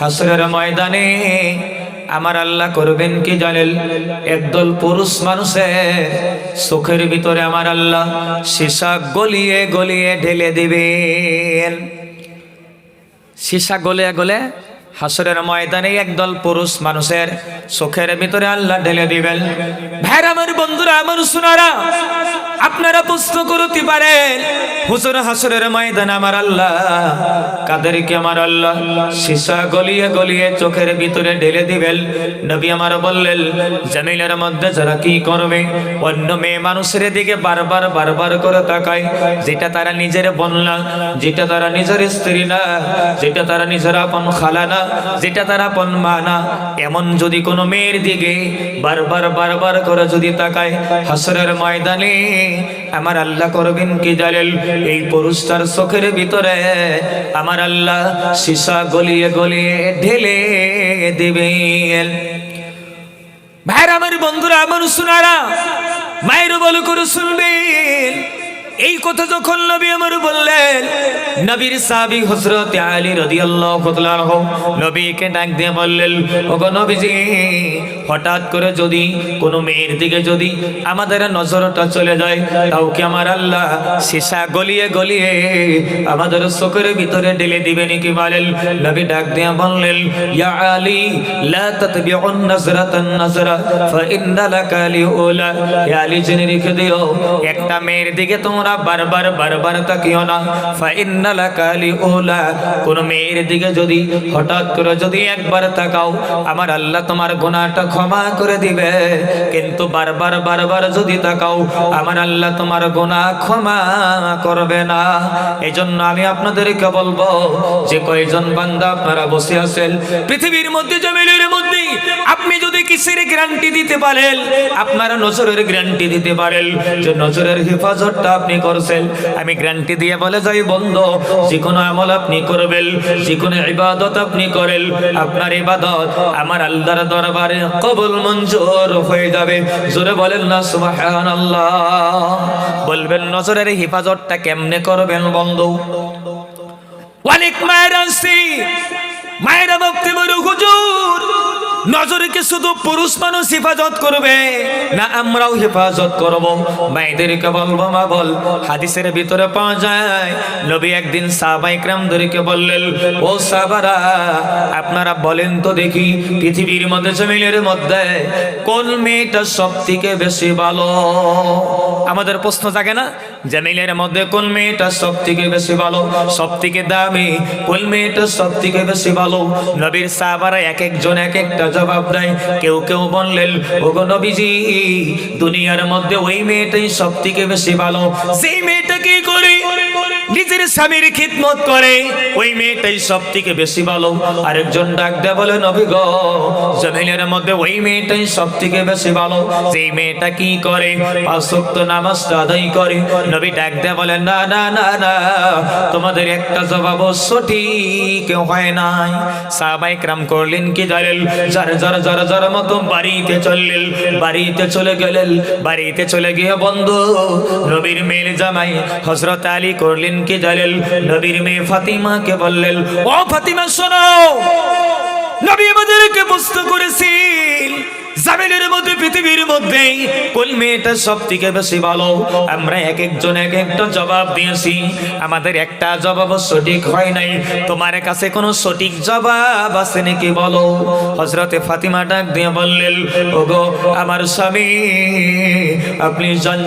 হাসরের ময়দানে আমার আল্লাহ করবেন কি জানেন? একদল পুরুষ মানুষের চোখের ভিতরে আমার আল্লাহ সীসা গলিয়ে গলিয়ে ঢেলে দিবেন। সীসা গলে গলে হাসরের ময়দানে একদল পুরুষ মানুষের চোখের ভিতরে আল্লাহ ঢেলে দিবেন। ভাইরা আমার বন্ধুরা, আমার সোনারা, আপনারা প্রশ্ন করতে পারেন, হুজুর হাসরের ময়দান আমার আল্লাহ, কাদেরকে আমার আল্লাহ সীসা গলিয়ে গলিয়ে চোখের ভিতরে ঢেলে দিবেন? নবী আমার বললেন, জামিলের মধ্যে যারা কি করবে? অন্য মেয়ে মানুষের দিকে বারবার বারবার করে তাকায়, যেটা তারা নিজের বোন যেটা তারা নিজের স্ত্রী না, যেটা তারা নিজের আপন খালা না যেটা তারা আপন মা না। এমন যদি কোনো মেয়ের দিকে বারবার বারবার করে যদি তাকায় হাসরের ময়দানে, আমার আল্লাহ করবেন কি জানেন এই পুরুষটার চোখের ভিতরে আমার আল্লাহ সীসা গলিয়ে গলিয়ে ঢেলে দিবেন। ভাইর আমার বন্ধুরা, আমার শোনারা মায়ের বল করে শুনবেন। এই কথা যখন নবী আমার বললেন, নবীর সাহাবী হযরত আলী রাদিয়াল্লাহু তাআলা আনহু নবীকে ডাক দিয়ে বললেন, ওগো নবীজি, হঠাৎ করে যদি কোনো মেয়ের দিকে যদি আমাদের নজরটা চলে যায়, তাও কি আমার আল্লাহ সীসা গলিয়ে গলিয়ে আমাদের চোখের ভিতরে ঢেলে দিবেন কি বলেন? নবী ডাক দিয়ে বললেন, ইয়া আলী, লা তাতবিউন নাজরাতান নাজরা ফাইন্না লাকা লিউলা। ইয়া আলী, জেনে রেখে দিও, একটা মেয়ের দিকে তোমরা বারবার বারবার তাকিও না। কোন মেয়ের দিকে যদি, হঠাৎ করে যদি একবার তাকাও, আমার আল্লাহ তোমার গুনাহটা ক্ষমা করে দিবে। কিন্তু বারবার বারবার যদি তাকাও, আমার আল্লাহ তোমার গুনাহ ক্ষমা করবে না। এজন্য আমি আপনাদেরকে বলব, যে কয়জন বান্দা আপনারা বসে আছেন, পৃথিবীর মধ্যে, জমিনের মধ্যে, আপনি যদি কিসের গ্যারান্টি দিতে পারেন, আপনারা নজরের গ্যারান্টি দিতে পারেন, যে নজরের হেফাজতটা আপনি করছেন? আমি গ্যারান্টি দিয়ে বলে যাই বন্ধ। যে কোনো আমল আপনি করবেন, যে কোনো ইবাদত আপনি করেন। আপনার ইবাদত আমার আল্লাহর দরবারে কবুল মঞ্জুর হয়ে যাবে। জোরে বলেন না, সুবহানাল্লাহ। বলবেন, নজরের হেফাজতটা কেমনে করবেন বন্ধু? অনেক মায়ের আসছি মায়েরা বড় হুজুর। নজরকে শুধু পুরুষ মানুষ হেফাজত করবে, না আমরাও হেফাজত করব। মায়েদেরকে বলব, মা বল, হাদিসের ভিতরে পাওয়া যায়, নবী একদিন সাহাবাই ক্রামদেরকে বললেন, ও সাহাবারা, আপনারা বলেন তো দেখি, পৃথিবীর মধ্যে জমিনের মধ্যে কোন মেয়েটা সব থেকে বেশি ভালো? আমাদের প্রশ্ন জাগে না জামিলের মধ্যে কোন মেয়েটা সব থেকে বেশি ভালো সব থেকে দামি, কোন মেয়েটা সব থেকে বেশি ভালো? নবীর সাহাবারা এক একজন এক একটা জবাব দেয় কেউ কেউ বললেন, ওগো নবীজি, দুনিয়ার মধ্যে ওই মেয়েটাই সব থেকে বেশি ভালো। সেই মেয়েটা কি করে? নিজের স্বামীর খিদমত করে। ওই মেয়েটাই সব থেকে বেশি ভালো। আরেকজন ডাক দেয় বলে, নবী গো মধ্যে ওই মেয়েটাই সব থেকে বেশি ভালো। যেই মেয়েটা কি করে? পাঁচ ওয়াক্ত নামাজটা আদায় করে। নবী ডাক বলে, না না না না, তোমাদের একটা জবাব সঠিক হয় নাই। সাহাবাই ক্রাম করলেন কি জানেন যার যার যার যার মতো বাড়িতে চললেন, বাড়িতে চলে গেলেন, বাড়িতে চলে গিয়ে বন্ধু। নবীর মেয়ের জামাই হজরত আলী করলেন কি জালেল? নবীর মেয়ে ফাতিমাকে বললেন ও ফাতিমা শোনো। নবী আমাদেরকে বুঝতে করেছিল জামিনের মধ্যে, পৃথিবীর মধ্যে। কোন মেয়েটা সব থেকে বেশি ভালো? আমরা এক একজন এক একটা জবাব দিয়েছি। আমাদের একটা জবাব সঠিক হয় নাই। তোমার কাছে কোনো সঠিক জবাব আছে নাকি বলো? হজরতে ফাতিমা ডাক দিয়ে বললেন, ওগো, আমার স্বামী, আপনি যান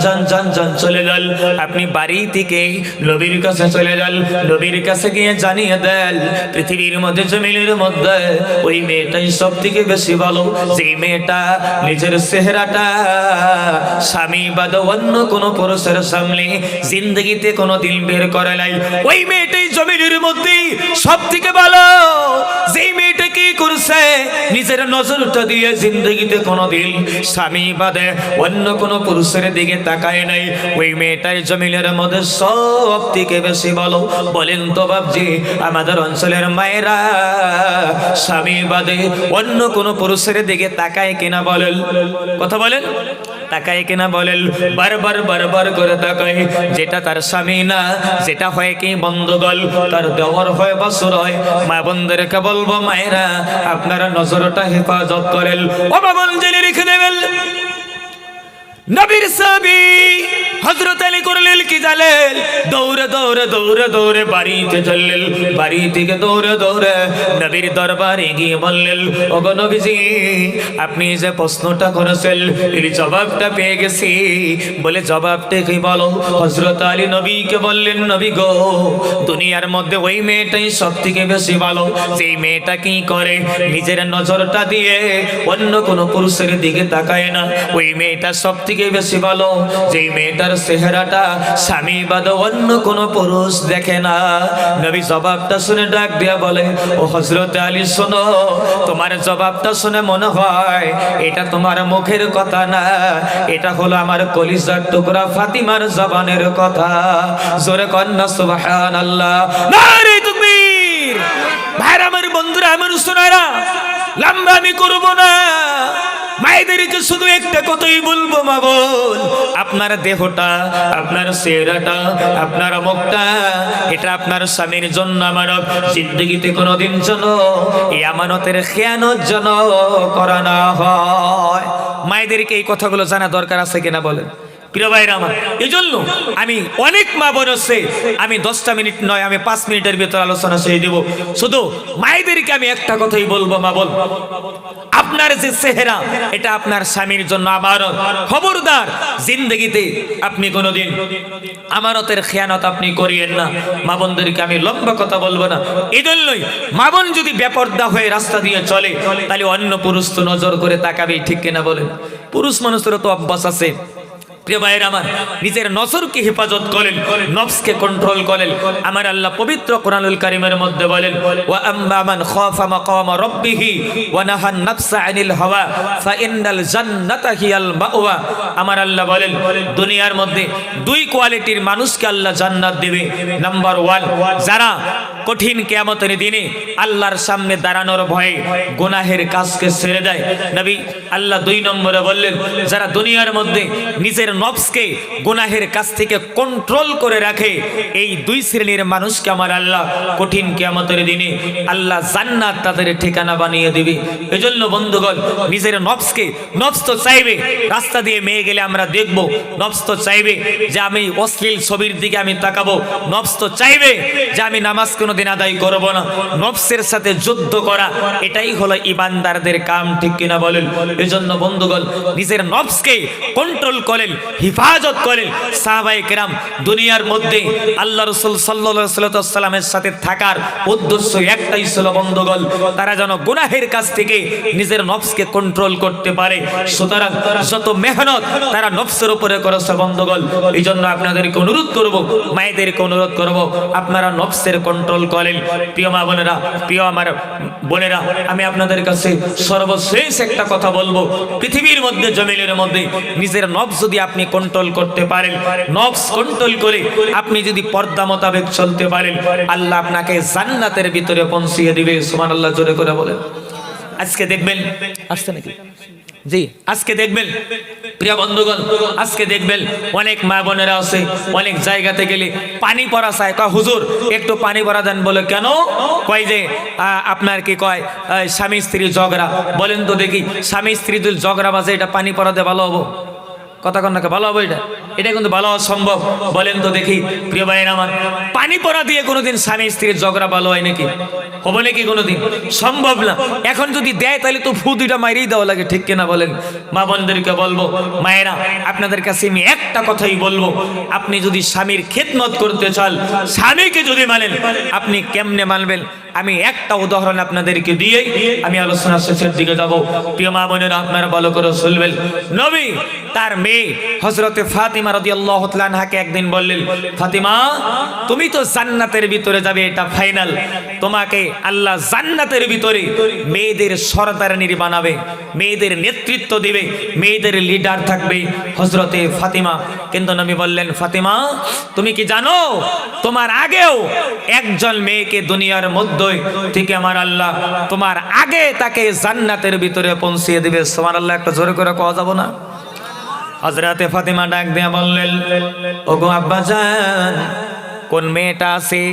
যান চলে যান। আপনি বাড়ি থেকে নবীর কাছে চলে যান। নবীর কাছে গিয়ে জানিয়ে দেন, পৃথিবীর মধ্যে, জমিনের মধ্যে ওই মেয়েটাই সব থেকে বেশি ভালো। যে মেয়েটা নিজের চেহারাটা স্বামী বাদ অন্য কোনো পুরুষের সামনে জিন্দগিতে কোনো দিন বের করে নাই। ওই মেয়েটাই জমিনের মধ্যে সব থেকে ভালো। যেই মেয়েটা করছে? নিজের নজরটা দিয়ে জিন্দগিতে কোনোদিন স্বামী বাদে অন্য কোনো পুরুষের দিকে তাকায় নাই। ওই মেয়েটাই জমিনের মধ্যে সব থেকে বেশি বলো বলেন তো বাবজি আমাদের অঞ্চলের মায়েরা স্বামী বাদে অন্য কোনো পুরুষের দিকে তাকায় কিনা বলেন? কথা বলেন। তাকায় কিনা বলেন? বারবার বারবার করে তাকায়। যেটা তার স্বামী না, যেটা হয় কি বন্ধুগল তার দেওয়ার হয় বাসুর হয়। মা বন্ধুদেরকে বলব, মায়েরা আপনারা নজরটা হেফাজত করেন। ও বাবন জেনে রেখে দেবেন। নবীর সাবি হজরত আলী করলেন কি জানেন দৌড়ে দৌড়ে দৌড়ে দৌড়ে বাড়িতে চললেন। বাড়ি থেকে দৌড়ে দৌড়ে নবীর দরবারে গিয়ে বললেন, ওগো নবীজি, আপনি যে প্রশ্নটা করেছেন, এর জবাবটা পেয়ে গেছি। বলে জবাবটা কি বলো। হজরত আলী নবীকে বললেন, নবী গো, দুনিয়ার মধ্যে ওই মেয়েটাই সব থেকে বেশি ভালো। সেই মেয়েটা কি করে? নিজের নজরটা দিয়ে অন্য কোনো পুরুষের দিকে তাকায় না। ওই মেয়েটা সব থেকে বেশি ভালো। যেই মেয়েটার চেহারাটা স্বামী বাদ অন্য কোনো পুরুষ দেখে না। নবী জবাবটা শুনে ডাক দিয়া বলে, ও হজরত আলী, শোনো, তোমার জবাবটা শুনে মনে হয় এটা তোমার মুখের কথা না। এটা হলো আমার কলিজার টুকরা ফাতিমার জবানের কথা। জোরে কন্যা সুবহান আল্লাহ ভাইরা, আমার বন্ধুরা, আমার সোনারা লম্বা আমি করব না। মায়েদেরকে শুধু একটা কথাই বলব মা বোন, আপনার দেহটা, আপনার চেহারাটা, আপনার মুখটা, এটা আপনার স্বামীর জন্য আমানত জিন্দগিতে কোনোদিন যেন এই আমানতের খেয়ানোর জন্য করানো হয়। মায়েদেরকে এই কথাগুলো জানা দরকার আছে কিনা বলেন? প্রিয় ভাইরা আমার এই জন্য আমি অনেক মা বোন আমি দশটা মিনিট নয়, আমি পাঁচ মিনিটের ভিতর আলোচনা সেই দেব। শুধু মায়েদেরকে আমি একটা কথাই বলব, মা বল আপনার যে চেহারা, এটা আপনার স্বামীর জন্য আমারত। খবরদার, জিন্দগিতে আপনি কোনোদিন আমারতের খেয়ানত আপনি করিয়েন না। মা বোনদেরকে আমি লম্বা কথা বলব না। এই জন্যই মা বোন যদি বেপর্দা হয়ে রাস্তা দিয়ে চলে, তাহলে অন্য পুরুষ তো নজর করে তাকাবেই, ঠিক কিনা বলেন? পুরুষ মানুষেরও তো অভ্যাস আছে। প্রিয় ভাইয়ের আমার, নিজের নজরকে হেফাজত করেন, নফসকে কন্ট্রোল করেন। আমার আল্লাহ পবিত্র কোরআনুল কারিমের মধ্যে বলেন, ওয়া আম্মা মান খাফা মাকামা রাব্বিহি ওয়া নাহান নাফসা আনিল হাওয়া ফা ইন্নাল জান্নাতা হিয়াল মাওয়া। আমার আল্লাহ বলেন, দুনিয়ার মধ্যে দুই কোয়ালিটির মানুষকে আল্লাহ জান্নাত দেবে। নাম্বার ওয়ান যারা কঠিন কেয়ামতের দিনে আল্লাহর সামনে দাঁড়ানোর ভয়ে গুনাহের কাজকে ছেড়ে দেয়। নবী আল্লাহ দুই নম্বরে বললেন, যারা দুনিয়ার মধ্যে নিজের নফসকে গুনাহের কাছ থেকে কন্ট্রোল করে রাখে। এই দুই শ্রেণির মানুষকে আমার আল্লাহ কঠিন কেয়ামতের দিনে আল্লাহ জান্নাত তাদের ঠিকানা বানিয়ে দিবে। এজন্য বন্ধুগণ, নিজের নফসকে নফস তো চাইবে, রাস্তা দিয়ে মেয়ে গেলে আমরা দেখব নফস তো চাইবে যে আমি অশ্লীল ছবির দিকে আমি তাকাবো। নফস তো চাইবে যে আমি নামাজ কোনোদিন আদায় করব না। নফসের সাথে যুদ্ধ করা, এটাই হলো ইমানদারদের কাম, ঠিক কিনা বলেন? এজন্য বন্ধুগণ, নিজের নফসকে কন্ট্রোল করেন হিফাজত করেন। সাহাবাই কেরাম দুনিয়ার মধ্যে আল্লাহ রসুল সাল্লাহ সাল্লামের সাথে থাকার উদ্দেশ্য একটাই ছিল বন্ধুগণ, তারা যেন গুনাহের কাছ থেকে নিজের নফসকে কন্ট্রোল করতে পারে। সুতরাং যত মেহনত তারা নফসের উপরে করেছে বন্ধুগণ এই জন্য আপনাদেরকে অনুরোধ করব, মায়েদেরকে অনুরোধ করব, আপনারা নফসের কন্ট্রোল করেন। প্রিয় মা বোনেরা, প্রিয় আমার বোনেরা, আমি আপনাদের কাছে সর্বশেষ একটা কথা বলব। পৃথিবীর মধ্যে, জমিনের মধ্যে নিজের নফস যদি আপনি কন্ট্রোল করতে পারেন নফস কন্ট্রোল করে আপনি যদি পর্দা মোতাবেক চলতে পারেন, আল্লাহ আপনাকে জান্নাতের ভিতরে পৌঁছিয়ে দিবে সুমান আল্লাহ জোরে করে বলেন। আজকে দেখবেন, আসছে নাকি? জি, আজকে দেখবেন, প্রিয় বন্ধুগণ, আজকে দেখবেন অনেক মা বোনেরা আছে, অনেক জায়গাতে গেলে পানি পড়া চায়। কয়, হুজুর, একটু পানি পড়া দেন বলে, কেন? কয় যে আপনার কি কয় স্বামী স্ত্রী ঝগড়া। বলেন তো দেখি, স্বামী স্ত্রী যদি ঝগড়া বাজে, এটা পানি পড়াতে ভালো হব? কথা কন্যাকে ভালো হবে এটা। এটা কিন্তু ভালো হওয়া সম্ভব। বলেন তো দেখি, প্রিয় ভাইয়ের আমার, পানি পড়া দিয়ে কোনোদিন স্বামী স্ত্রীর ঝগড়া ভালো হয় নাকি? হবে নাকি কোনোদিন? সম্ভব না। এখন যদি দেয়, তাহলে তো ফু দুইটা মাইরেই দেওয়া লাগে, ঠিক কিনা বলেন? মা বোনদেরকে বলব, মায়েরা, আপনাদের কাছে আমি একটা কথাই বলব। আপনি যদি স্বামীর খেদমত করতে চান, স্বামীকে যদি মানেন, আপনি কেমনে মানবেন? আমি একটা উদাহরণ আপনাদেরকে দিয়ে আমি আলোচনা শেষের দিকে যাব। প্রিয় মা বোনেরা, আপনারা ভালো করে শুনবেন। নবী তার মেয়ে হজরতে ফাতিমা রদি আল্লাহ একদিন বললেন, ফাতিমা, তুমি তো জান্নাতের ভিতরে যাবে, এটা ফাইনাল। তোমাকে আল্লাহ জান্নাতের ভিতরে মেয়েদের সরদারানির বানাবে, মেয়েদের নেতৃত্ব দিবে, মেয়েদের লিডার থাকবে হজরতে ফাতিমা। কিন্তু নবী বললেন, ফাতিমা, তুমি কি জানো, তোমার আগেও একজন মেয়েকে দুনিয়ার মধ্যে থেকে আমার আল্লাহ, তোমার আগে তাকে জান্নাতের ভিতরে পৌঁছিয়ে দিবে? তোমার আল্লাহ একটা জোরে করে কওয়া যাব না? হজরতে ফাতিমা ডাক দিয়া বললেন, ওগো আব্বা জান কোন মেয়েটা আছে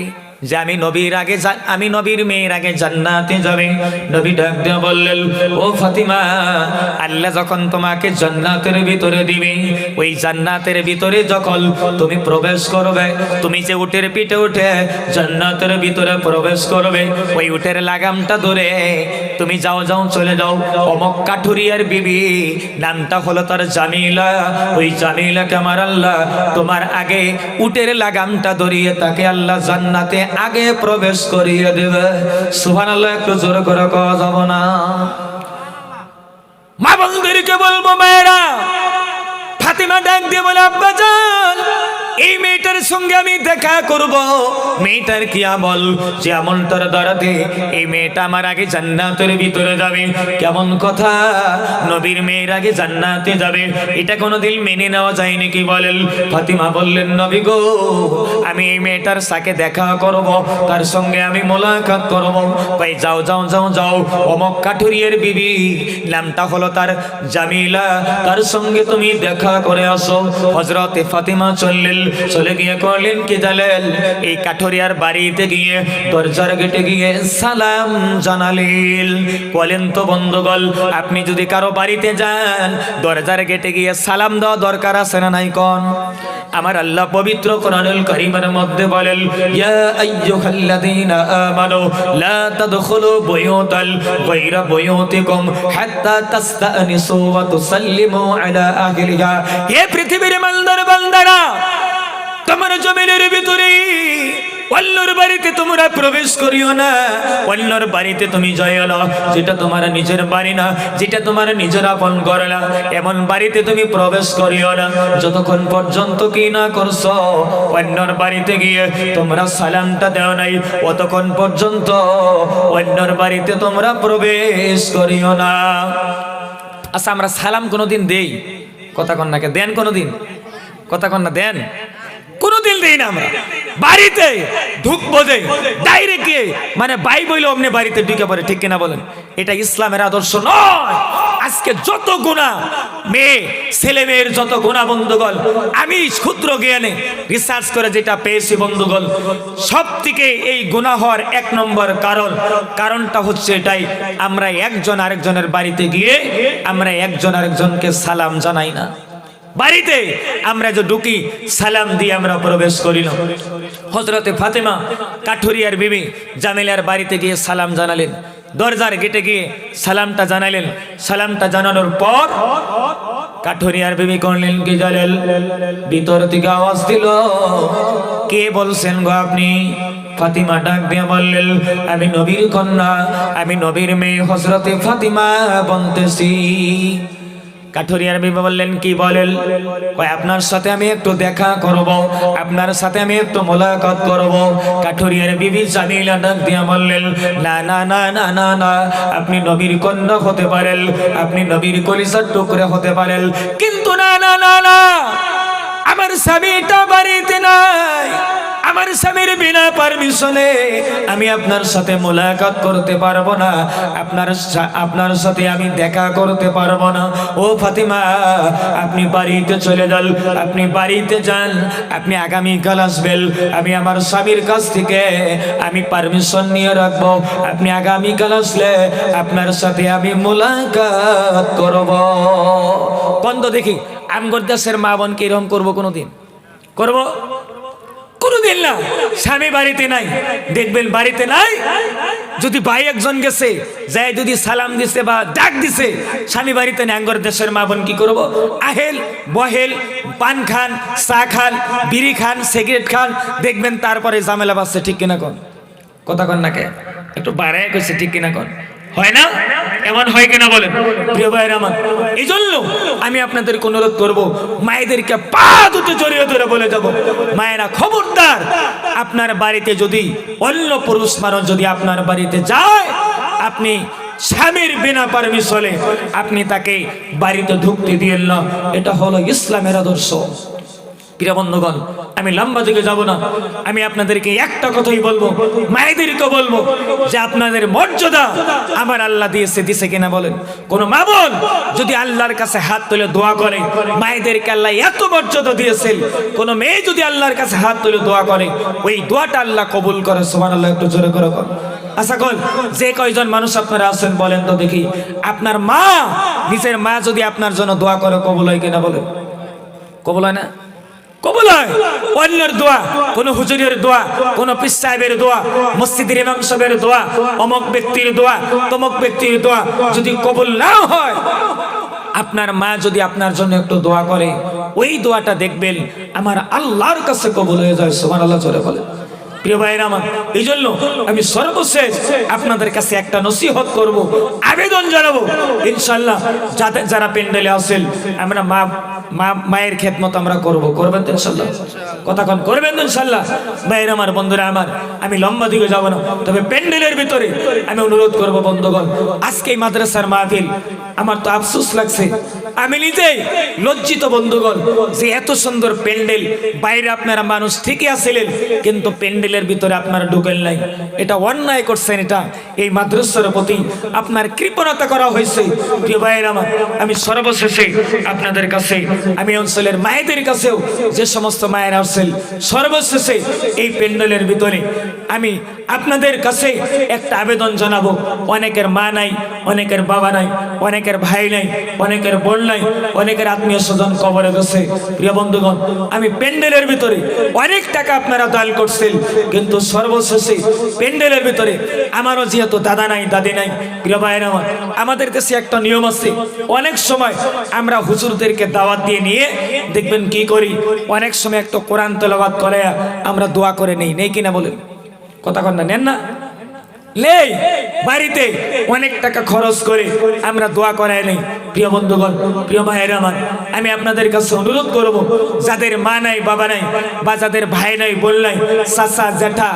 যে আমি নবীর আগে আমি নবীর মেয়ের আগে জান্নাতে যাবে? নবী ডাক দিয়া বললেন, ও ফাতিমা, আল্লাহ যখন তোমাকে জান্নাতের ভিতরে দিবে, ওই জান্নাতের ভিতরে যখন তুমি প্রবেশ করবে, তুমি যে উটের পিঠে উঠে জান্নাতের ভিতরে প্রবেশ করবে, ওই উটের লাগামটা ধরে তুমি যাও যাও, চলে যাও। অমক কাঠুরিয়ার বিবি, নামটা হলো তার জামিলা। ওই জামিলাকে আমার আল্লাহ তোমার আগে উটের লাগামটা ধরিয়ে তাকে আল্লাহ জান্নাতে আগে প্রবেশ করিয়ে দেবে। সুহান আল্লাহ একটু জোর করে কওয়া যাব না। মা বন্ধুদেরকে বলব, মেয়েরা, ফাতিমা ডাক দিয়ে বলে, আব্বা যান এই মেয়েটার সঙ্গে আমি দেখা করব। মেয়েটার কি আমল? যে আমলটার দ্বারাতে এই মেয়েটা আমার আগে জান্নাতের ভিতরে যাবে। কেমন কথা? নবীর মেয়ের আগে জান্নাতে যাবে। এটা কোনোদিন মেনে নেওয়া যায় নাকি বলেন? ফাতিমা বললেন, নবী গো, আমি এই মেয়েটার সাথে দেখা করব। তার সঙ্গে আমি মোলাকাত করব। ভাই যাও যাও যাও যাও। অমক কাঠুরিয়ার বিবি, নামটা হলো তার জামিলা। তার সঙ্গে তুমি দেখা করে আসো। হজরতে ফাতিমা চললেন। চলে গিয়ে করলেন কি জানেন এই কাঠুরিয়ার বাড়িতে গিয়ে দরজার গেটে গিয়ে সালাম জানালেন। বলেন তো বন্ধুগল আপনি যদি কারও বাড়িতে যান, দরজার গেটে গিয়ে সালাম দেওয়া দরকার আছে না নাই কোন? আমার আল্লাহ পবিত্র কোরআনুল কারীমের মধ্যে বলেন, ইয়া আইয়ুহাল্লাযীনা আমানু, লা তাদখুলু বুয়ুতাল গায়রা বুয়ুতিকুম হাত্তা তাস্তানিসু ওয়া তুসাল্লিমু আলা আহলিহা। হে পৃথিবীর মালদার বান্দারা তোমার জমিনের ভিতরে। অন্যর বাড়িতে তোমরা প্রবেশ করিও না। অন্যর বাড়িতে তুমি জয় যেটা তোমার নিজের বাড়ি না, যেটা তোমার নিজের আপন করে না, এমন বাড়িতে তুমি প্রবেশ করিও না। যতক্ষণ পর্যন্ত কি না করছ, অন্যর বাড়িতে গিয়ে তোমরা সালামটা দেও নাই, অতক্ষণ পর্যন্ত অন্যর বাড়িতে তোমরা প্রবেশ করিও না। আচ্ছা আমরা সালাম কোনোদিন দেই? কথা কন্যাকে দেন কোনোদিন? কথা কন্যা দেন? কোনোদিন দেই না আমরা। বাড়িতে ঢুকবো যে ডাইরেক্ট মানে বাই বইলে, অমনি বাড়িতে ঢুকে পড়ে। ঠিক কিনা বলেন? এটা ইসলামের আদর্শ নয়। আজকে যত গুণা মেয়ে, ছেলে মেয়ের যত গুণা বন্ধুগণ, আমি ক্ষুদ্র জ্ঞানে রিসার্চ করে যেটা পেয়েছি, বন্ধুগণ সব থেকে এই গুণা হওয়ার এক নম্বর কারণ, কারণটা হচ্ছে এটাই, আমরা একজন আরেকজনের বাড়িতে গিয়ে আমরা একজন আরেকজনকে সালাম জানাই না। বাড়িতে আমরা যে ঢুকি, সালাম দিয়ে আমরা প্রবেশ করিল হজরতে ফাতেমা কাঠুরিয়ার বিবি জামিলার বাড়িতে গিয়ে সালাম জানালেন। দরজার গেটে গিয়ে সালামটা জানালেন। সালামটা জানানোর পর কাঠুরিয়ার বিবি করলেন কি জানেন ভিতর থেকে আওয়াজ দিল। কে বলছেন গো আপনি? ফাতিমা ডাক দিয়ে বললেন, আমি নবীর কন্যা, আমি নবীর মেয়ে হজরতে ফাতিমা বলতেছি। কাঠুরিয়ার বিবি বললেন, কি বলেন? কয়, আপনার সাথে আমি একটু দেখা করব, আপনার সাথে আমি একটু মোলাকাত করব। কাঠুরিয়ার বিবি জামিলা ডাক দিয়া বললেন, না না না না না না, আপনি নবীর কন্যা হতে পারেন, আপনি নবীর কলিজার টুকরে হতে পারেন। কিন্তু না না না না, আমার স্বামীটা বাড়িতে নাই। আমার স্বামীর বিনা পারমিশনে আমি আপনার সাথে মোলাকাত করতে পারব না। আপনার আপনার সাথে আমি দেখা করতে পারব না। ও ফাতিমা, আপনি বাড়িতে চলে যান, আপনি বাড়িতে যান, আপনি আগামীকাল আসবেন। আমি আমার স্বামীর কাছ থেকে আমি পারমিশন নিয়ে রাখব। আপনি আগামীকাল আসলে আপনার সাথে আমি মোলাকাত করব। বন্ধ দেখি, আমগর দেশের মা বোনকে এরকম করব কোনোদিন? করব? কোনোদিন না। স্বামী বাড়িতে নাই, দেখবেন বাড়িতে নাই। যদি ভাই একজন গেছে যাই যদি সালাম দিছে বা ডাক দিছে, স্বামী বাড়িতে নেই, আঙ্গর দেশের মা বোন কি করব? আহেল, বহেল, পান খান, চা খান, বিড়ি খান, সিগারেট খান, দেখবেন তারপরে ঝামেলা বাজছে ঠিক কিনা কন? কথা কন নাকে একটু বাড়ায় কইছে, ঠিক কিনা কোন? হয় না? এমন হয় কিনা বলেন। প্রিয় আমার এই জন্য আমি আপনাদেরকে অনুরোধ করব, মায়েদেরকে পা দুটো জড়িয়ে ধরে বলে যাব। মায়েরা খবরদার, আপনার বাড়িতে যদি অন্য পুরুষ মানুষ যদি আপনার বাড়িতে যায়, আপনি স্বামীর বিনা পারমিশনে আপনি তাকে বাড়িতে ঢুকতে দিয়েন না। এটা হলো ইসলামের আদর্শ। প্রিয় আমি লম্বা দিকে যাব না। আমি আপনাদেরকে একটা কথাই বলব মায়েদেরকে বলব যে আপনাদের মর্যাদা আমার আল্লাহ দিয়েছে দিছে কিনা বলেন। কোন মা বোন যদি আল্লাহর কাছে হাত তুলে দোয়া করে, মায়েদেরকে আল্লাহ এত মর্যাদা দিয়েছেন, কোন মেয়ে যদি আল্লাহর কাছে হাত তুলে দোয়া করে, ওই দোয়াটা আল্লাহ কবুল করে সোমান আল্লাহ একটু জোরে করে আশা কর যে কয়জন মানুষ আপনারা আছেন বলেন তো দেখি। আপনার মা, নিজের মা যদি আপনার জন্য দোয়া করে, কবুল হয় কিনা বলেন। কবুল হয় না? কবুল হয়। অন্যের দোয়া, কোন হুজুরের দোয়া, কোন পিস সাহেবের দোয়া, মসজিদের ইমাম সাহেবের দোয়া, অমক ব্যক্তির দোয়া, তমক ব্যক্তির দোয়া যদি কবুল না হয়, আপনার মা যদি আপনার জন্য একটু দোয়া করে, ওই দোয়াটা দেখবেন আমার আল্লাহর কাছে কবুল হয়ে যায় সোমান আল্লাহ চলে বলে প্রিয় ভাইয়ের আমার এই জন্য আমি সর্বশেষ আপনাদের কাছে একটা নসিহত করব, আবেদন জানাব। ইনশাল্লাহ যাদের যারা পেন্ডেলে আসেন, আমরা মা মায়ের খেদমত আমরা করব। করবেন তো ইনশাল্লাহ কতক্ষণ করবেন তো ইনশাল্লাহ ভাইয়ের আমার, বন্ধুরা আমার, আমি লম্বা দিকে যাব না, তবে প্যান্ডেলের ভিতরে আমি অনুরোধ করব, বন্ধুগণ, আজকে মাদ্রাসার মাহফিল, আমার তো আফসোস লাগছে। আমি নিজেই লজ্জিত, বন্ধুগণ, যে এত সুন্দর প্যান্ডেল, বাইরে আপনারা মানুষ ঠিকই আসিলেন কিন্তু প্যান্ডেলের ভিতরে আপনারা ঢুকেন নাই। এটা অন্যায় করছেন এটা। এই মাদ্রাসার প্রতি আপনার কৃপণতা করা হয়েছে। প্রিয় ভাইয়ের আমার, আমি সর্বশেষে আপনাদের কাছে, আমি অঞ্চলের মায়েদের কাছেও যে সমস্ত মায়েরা আসছেন সর্বশেষে এই প্যান্ডেলের ভিতরে আমি আপনাদের কাছে একটা আবেদন জানাব। অনেকের মা নাই, অনেকের বাবা নাই, অনেকের ভাই নাই, অনেকের বোন নাই, অনেকের আত্মীয় স্বজন কবরে গেছে। প্রিয় বন্ধুগণ, আমি প্যান্ডেলের ভিতরে অনেক টাকা আপনারা দান করছেন। কিন্তু সর্বশেষে প্যান্ডেলের ভিতরে আমারও যেহেতু দাদা নাই, দাদি নাই, প্রিয় ভাইয়ের আমার, আমাদের কাছে একটা নিয়ম আছে। অনেক সময় আমরা হুজুরদেরকে দাওয়াত দিয়ে নিয়ে দেখবেন কি করি? অনেক সময় একটা কোরআন তেলাওয়াত করে আমরা দোয়া করে নেই। নেই কিনা বলে কথা কন্যা নেন না? নেই, বাড়িতে অনেক টাকা খরচ করে আমরা দোয়া করাই নেই। প্রিয় বন্ধুগণ, প্রিয় ভাইয়ের আমার, আমি আপনাদের কাছে অনুরোধ করব, যাদের মা নাই, বাবা নাই, বা যাদের ভাই নাই, বোন নাই, চাচা জ্যাঠা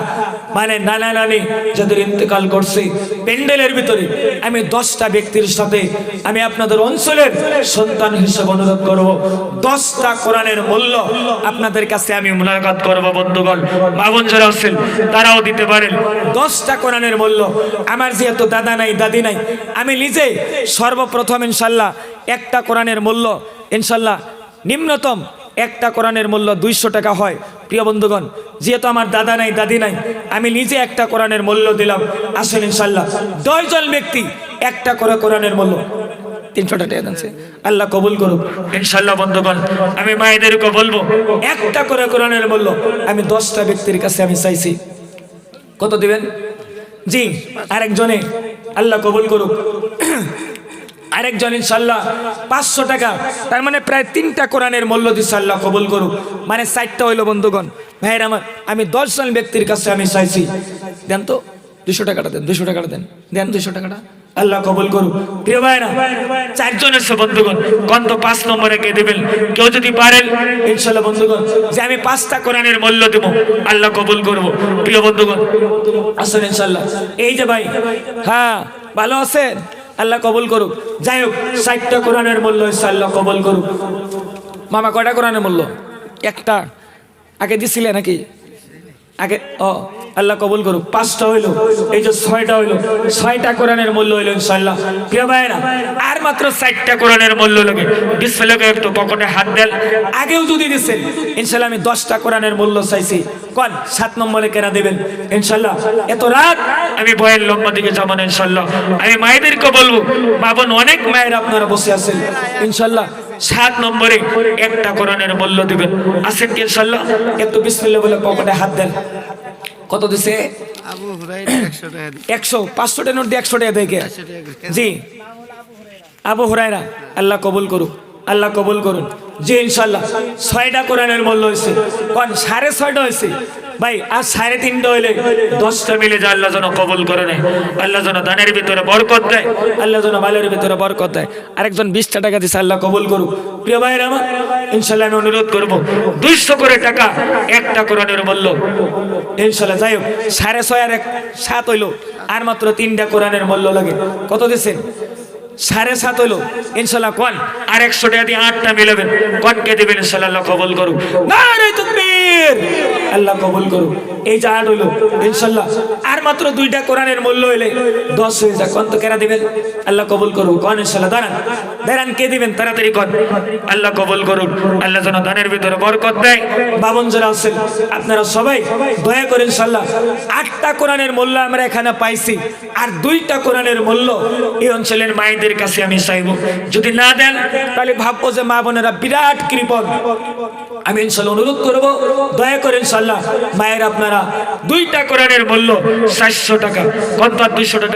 মানে নানা নানি যাদের ইন্তেকাল করছে, প্যান্ডেলের ভিতরে আমি দশটা ব্যক্তির সাথে আমি আপনাদের অঞ্চলের সন্তান হিসেবে অনুরোধ করব, দশটা কোরআনের মূল্য আপনাদের কাছে আমি মুলাকাত করব, বন্ধুগণ বাবন যারা আছেন, তারাও দিতে পারেন। দশটা কোরআনের মূল্য আমার যেহেতু দাদা নাই, দাদি নাই, আমি নিজে সর্বপ্রথম ইনশাল্লাহ একটা কোরআনের মূল্য, ইনশাল্লাহ নিম্নতম একটা কোরআনের মূল্য দুইশো টাকা হয়। প্রিয় বন্ধুগণ, যেহেতু আমার দাদা নাই, দাদি নাই, আমি নিজে একটা কোরআনের মূল্য দিলাম। আসেন ইনশাল্লাহ, দশজন ব্যক্তি একটা করে কোরআনের মূল্য। তিনশো টাকা আল্লাহ কবুল করুক। ইনশাল্লাহ বন্ধুগণ, আমি মায়েদেরকে বলব, একটা করে কোরআনের মূল্য আমি দশটা ব্যক্তির কাছে আমি চাইছি। কত দিবেন? জি, আরেকজনে, আল্লাহ কবুল করুক। আরেকজন ইনশাল্লাহ পাঁচশো টাকা, তার মানে প্রায় তিনটা কোরআনের মূল্য আল্লাহ কবুল করুক। মানে ষাটটা হইল, বন্ধুগণ, ভাইয়ের আমার, আমি দশজন ব্যক্তির কাছে আমি চাইছি। দেন তো, দুশো টাকাটা দেন, দুশো টাকাটা দেন দেন দুশো টাকাটা। আল্লাহ কবুল করুক। প্রিয় ভাইরা চারজনের এসে বন্ধুগণ কন্ত পাঁচ নম্বরে কে দেবেন? কেউ যদি পারেন, ইনশাল্লাহ বন্ধুগণ, যে আমি পাঁচটা কোরআনের মূল্য দেব, আল্লাহ কবুল করব। প্রিয় বন্ধুগণ, আসুন ইনশাল্লাহ। এই যে ভাই হ্যাঁ ভালো আছেন? আল্লাহ কবুল করুক। যাই হোক, ষাটটা কোরআনের মূল্য আল্লাহ কবুল করুক। মামা, কয়টা কোরআনের মূল্য? একটা। আগে দিছিলে নাকি? আগে, ও আল্লাহ কবুল করুক। পাঁচটা হইল, এই যে ছয়টা হইল, ছয়টা কোরআনের মূল্য হইল ইনশাল্লাহ প্রিয় ভাইরা আর মাত্র চারটা কোরআনের মূল্য লাগে। বিশ্বলোকে একটু পকেটে হাত দেন। আগেও যদি দিচ্ছেন ইনশাল্লাহ আমি দশটা কোরআনের মূল্য চাইছি। কন? সাত নম্বরে কেনা দেবেন। ইনশাল্লাহ এত রাত আমি বয়ের লম্বা দিকে যাব না ইনশাল্লাহ আমি মায়েদেরকে বলব, মা বোন, অনেক মায়ের আপনারা বসে আছেন। ইনশাল্লাহ সাত নম্বরে একটা কোরআনের মূল্য দিবেন। আছেন কি ইনশাল্লাহ একটু বিসমিল্লাহ বলে পকেটে হাত দেন। কত দিছে? একশো পাঁচশো টাকা নোট দিয়ে একশো টাকা দেখে জি। আবু হরাইরা আল্লাহ কবুল করুক। আল্লাহ কবুল করুন। জি ইনশাল্লাহ ছয়টা কোরআনের মূল্য হয়েছে। কোন, সাড়ে ছয়টা হয়েছে? ভাই আর সাড়ে তিনটা হইলে দশটা মিলে যায়, আল্লাহ যেন কবুল করে নেয়। আল্লাহ যেন দানের ভিতরে বরকত দেয়। আল্লাহ যেন বালের ভিতরে বরকত দেয়। আরেকজন বিশটা টাকা দিচ্ছে আল্লাহ কবুল করুক। প্রিয় ভাইয়ের আমার ইনশাল্লাহ আমি অনুরোধ করব, দুইশো করে টাকা একটা কোরআনের মূল্য। ইনশাল্লাহ যাই হোক, সাড়ে ছয় আর এক, সাত হইল। আর মাত্র তিনটা কোরআনের মূল্য লাগে। কত দিচ্ছেন সাড়ে সাত হইল। ইনশাল্লাহ কন? আর একশো টাকা দিয়ে আটটা মিলাবেন। কনকে দেবেন? ইনশাল্লাহ কবল করুক। করুক নারে তাকবীর। আল্লাহ কবুল করুক। এই যে আট হইল ইনশাল্লাহ আর মাত্র দুইটা কোরআনের মূল্য হইলে দশ হয়ে যায় কোন তো কেরা দিবেন? আল্লাহ কবুল করুক। কোন ইনশাল্লাহ দাঁড়ান। দাঁড়ান, কে দিবেন? তাড়াতাড়ি কোন আল্লাহ কবুল করুক। আল্লাহ যেন দানের ভিতরে বরকত দেয়। বাবন যারা আছেন, আপনারা সবাই দয়া করে ইনশাল্লাহ আটটা কোরআনের মূল্য আমরা এখানে পাইছি। আর দুইটা কোরআনের মূল্য এই অঞ্চলের মায়েদের কাছে আমি চাইব। যদি না দেন, তাহলে ভাববো যে মা বোনেরা বিরাট কৃপণ। আমি ইনশাল্লাহ অনুরোধ করব, দয়া করে ইনশাল্লাহ মায়ের আপনারা দুইটা কোরআনের মূল্য চারশো টাকা কত দুইশো টাকা।